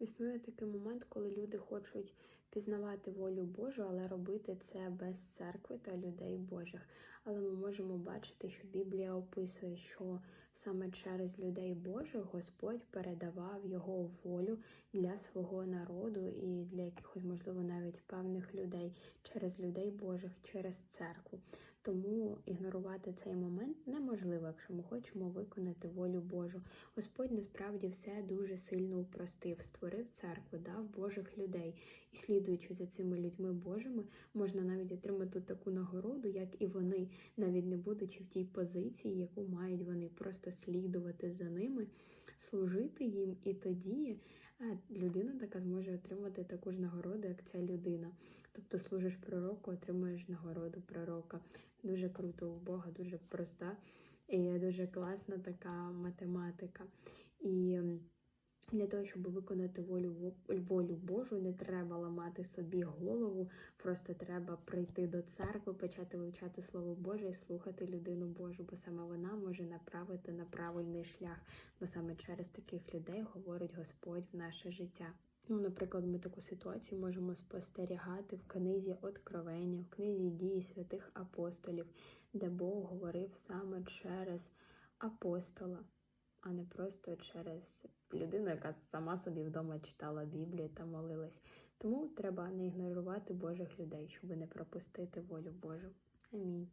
Існує такий момент, коли люди хочуть пізнавати волю Божу, але робити це без церкви та людей Божих. Але ми можемо бачити, що Біблія описує, що саме через людей Божих Господь передавав його волю для свого народу і для якихось, можливо, навіть певних людей через людей Божих, через церкву. Тому ігнорувати цей момент неможливо, якщо ми хочемо виконати волю Божу. Господь насправді все дуже сильно упростив, створив церкву, дав Божих людей. І слідуючи за цими людьми Божими, можна навіть отримати таку нагороду, як і вони, навіть не будучи в тій позиції, яку мають вони, просто слідувати за ними, служити їм, і тоді е, людина така зможе отримати таку ж нагороду, як ця людина. Тобто служиш пророку, отримуєш нагороду пророка. Дуже круто у Бога, дуже проста і дуже класна така математика. І для того, щоб виконати волю, волю Божу, не треба ламати собі голову, просто треба прийти до церкви, почати вивчати Слово Боже і слухати людину Божу, бо саме вона може направити на правильний шлях, бо саме через таких людей говорить Господь в наше життя. Ну, наприклад, ми таку ситуацію можемо спостерігати в книзі Откровення, в книзі дії святих апостолів, де Бог говорив саме через апостола, а не просто через людину, яка сама собі вдома читала Біблію та молилась. Тому треба не ігнорувати Божих людей, щоб не пропустити волю Божу. Амінь.